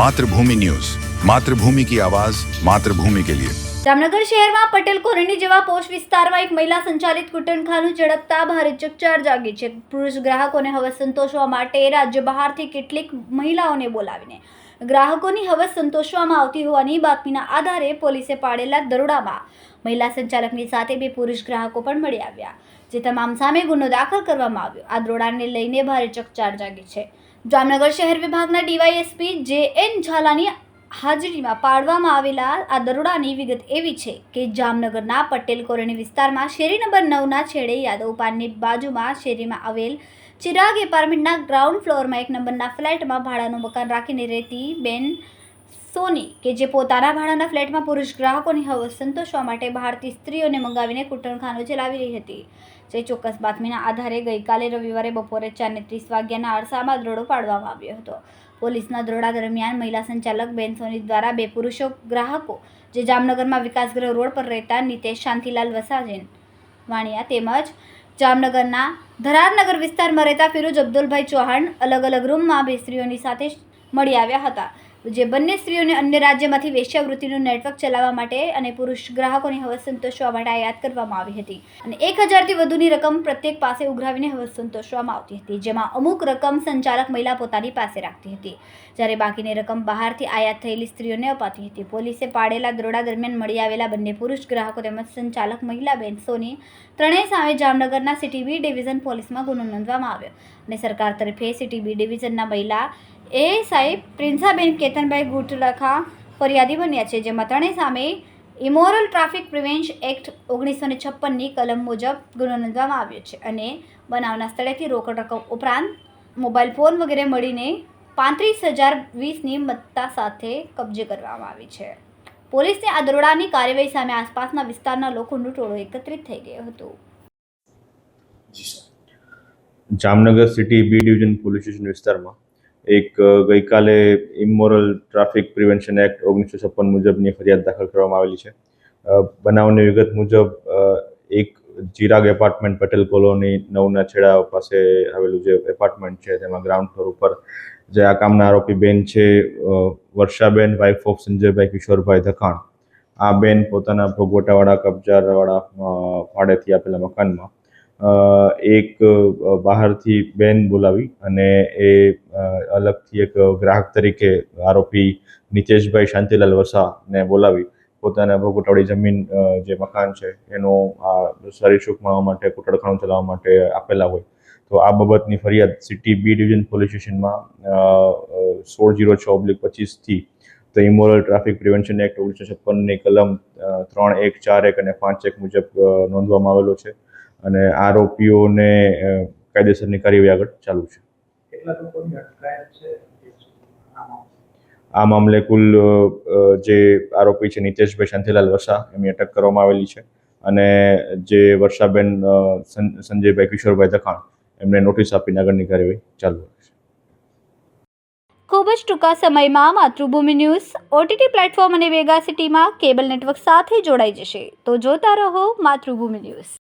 Mathrubhumi news. Mathrubhumi કી આવાજ, માતૃભૂમિ કે લિયે. જામનગર શહેરમાં પટેલ કોલોની જેવા પોશ વિસ્તારમાં એક મહિલા સંચાલિત કુટનખાનું ઝડપતા ભારે ચકચાર જાગી છે. પુરુષ ગ્રાહકોને હવે સંતોષવા માટે રાજ્ય બહારથી કેટલીક મહિલાઓને બોલાવીને. ગ્રાહકોની હવે સંતોષવામાં આવતી હોવાની બાતમીના આધારે પોલીસે પાડેલા દરોડામાં મહિલા સંચાલકની સાથે બે પુરુષ ગ્રાહકો પણ મળી આવ્યા, જે તમામ સામે ગુનો દાખલ કરવામાં આવ્યો. આ દરોડાને લઈને ભારે ચકચાર જાગી છે. જામનગર શહેર વિભાગના ડીવાયએસપી જે એન ઝાલાની હાજરીમાં પાડવામાં આવેલા આ દરોડાની વિગત એવી છે કે જામનગરના પટેલ કોલોની વિસ્તારમાં શેરી નંબર નવના છેડે યાદવ પાનની બાજુમાં શેરીમાં આવેલ ચિરાગ એપાર્ટમેન્ટના ગ્રાઉન્ડ ફ્લોરમાં એક નંબરના ફ્લેટમાં ભાડાનું મકાન રાખીને રહેતી બેન સોની, કે જે પોતાના ભાડાના ફ્લેટમાં પુરુષ ગ્રાહકોની હવસ સંતોષવા માટે બહારથી સ્ત્રીઓને મંગાવીને કૂટણખાનું ચલાવી રહી હતી. જે ચોક્કસ બાતમીના આધારે ગઈકાલે રવિવારે બપોરે ચારને ત્રીસ વાગ્યાના અરસામાં દરોડો પાડવામાં આવ્યો હતો. પોલીસના દરોડા દરમિયાન મહિલા સંચાલક બેન સોની દ્વારા બે પુરુષો ગ્રાહકો, જે જામનગરમાં વિકાસગૃહ રોડ પર રહેતા નિતેશ શાંતિલાલ વસાજેન વાણિયા તેમજ જામનગરના ધરારનગર વિસ્તારમાં રહેતા ફિરોજ અબ્દુલભાઈ ચૌહાણ અલગ અલગ રૂમમાં બે સ્ત્રીઓની સાથે મળી આવ્યા હતા. જે બંને સ્ત્રીઓને અન્ય રાજ્યમાંથી વેશ્યાવૃત્તિનું નેટવર્ક ચલાવવા માટે અને પુરુષ ગ્રાહકોની હવસ સંતોષવા માટે આયાત કરવામાં આવી હતી. અને એક હજારથી વધુની રકમ પ્રત્યેક પાસે ઉઘરાવીને હવસ સંતોષવામાં આવતી હતી, જેમાં અમુક રકમ સંચાલક મહિલા પોતાની પાસે રાખતી હતી. જ્યારે બાકીની રકમ બહારથી આયાત થયેલી સ્ત્રીઓને અપાતી હતી. પોલીસે પાડેલા દરોડા દરમિયાન મળી આવેલા બંને પુરુષ ગ્રાહકો તેમજ સંચાલક મહિલા બેન સોની ત્રણેય સામે જામનગરના સિટી બી ડિવિઝન પોલીસમાં ગુનો નોંધવામાં આવ્યો. અને સરકાર તરફે સિટી બી ડિવિઝનના મહિલા એએસઆઈ પ્રિન્સાબેન કેતનભાઈ ગુટલખા ફરિયાદી બન્યા છે, જેમાં ત્રણેય સામે ઇમોરલ ટ્રાફિક પ્રિવેન્શન એક્ટ ઓગણીસો ને છપ્પનની કલમ મુજબ ગુનો નોંધવામાં આવ્યો છે અને બનાવના સ્થળેથી રોકડ રકમ ઉપરાંત મોબાઈલ ફોન વગેરે મળીને પાંત્રીસ હજાર વીસની મત્તા સાથે કબજે કરવામાં આવી છે. પોલીસને આ દરોડાની કાર્યવાહી સામે આસપાસના વિસ્તારના લોકોનું ટોળું એકત્રિત થઈ ગયો હતો. Jamnagar city B division police station વિસ્તારમાં એક ગઈકાલે ઇમોરલ ટ્રાફિક પ્રિવેન્શન એક્ટ ઓગણીસો છપ્પન મુજબની ફરિયાદ દાખલ કરવામાં આવેલી છે. બનાવની વિગત મુજબ એક ચિરાગ એપાર્ટમેન્ટ પટેલ કોલોની નવના છેડા પાસે આવેલું જે એપાર્ટમેન્ટ છે, તેમાં ગ્રાઉન્ડ ફ્લોર ઉપર જે આ કામના આરોપી બેન છે વર્ષાબેન વાઇફ ઓફ સંજયભાઈ કિશોરભાઈ ધખાણ. આ બેન પોતાના ભોગવટાવાળા, કબજાવાળા ભાડેથી આપેલા મકાનમાં એક બહારથી બેન બોલાવી અને એ અલગથી એક ગ્રાહક તરીકે આરોપી નિતેશભાઈ શાંતિલાલ વસાને બોલાવી પોતાના ભોગવટાવાળી જમીન જે મકાન છે એનો આ સરીસુખ મળવા માટે કુટડખાણું ચલાવવા માટે આપેલા હોય. તો આ બાબતની ફરિયાદ સિટી બી ડિવિઝન પોલીસ સ્ટેશનમાં સોળ જીરો છ ઓબ્લિક પચીસથી તો ઇમોરલ ટ્રાફિક પ્રિવેન્શન એક્ટ ઓગણીસો છપ્પનની કલમ ત્રણ એક ચાર એક અને પાંચ એક મુજબ નોંધવામાં આવેલો છે. અને આરોપીઓને કાયદેસરની કાર્યવાહી આગળ ચાલુ છે. આ મામલે કુલ જે આરોપી છે નિતેશભાઈ શાંતિલાલ વસા એમની અટક કરવામાં આવેલી છે. અને જે વર્ષાબેન સંજયભાઈ કિશોરભાઈ દખાણ એમને નોટિસ આપીને આગળની કાર્યવાહી ચાલુ છે. ખૂબ જ ટૂંકા સમયમાં માતૃભૂમિ ન્યૂઝ ઓટીટી પ્લેટફોર્મ અને વેગા સિટીમાં કેબલ નેટવર્ક સાથે જોડાઈ જશે. તો જોતા રહો માતૃભૂમિ ન્યૂઝ.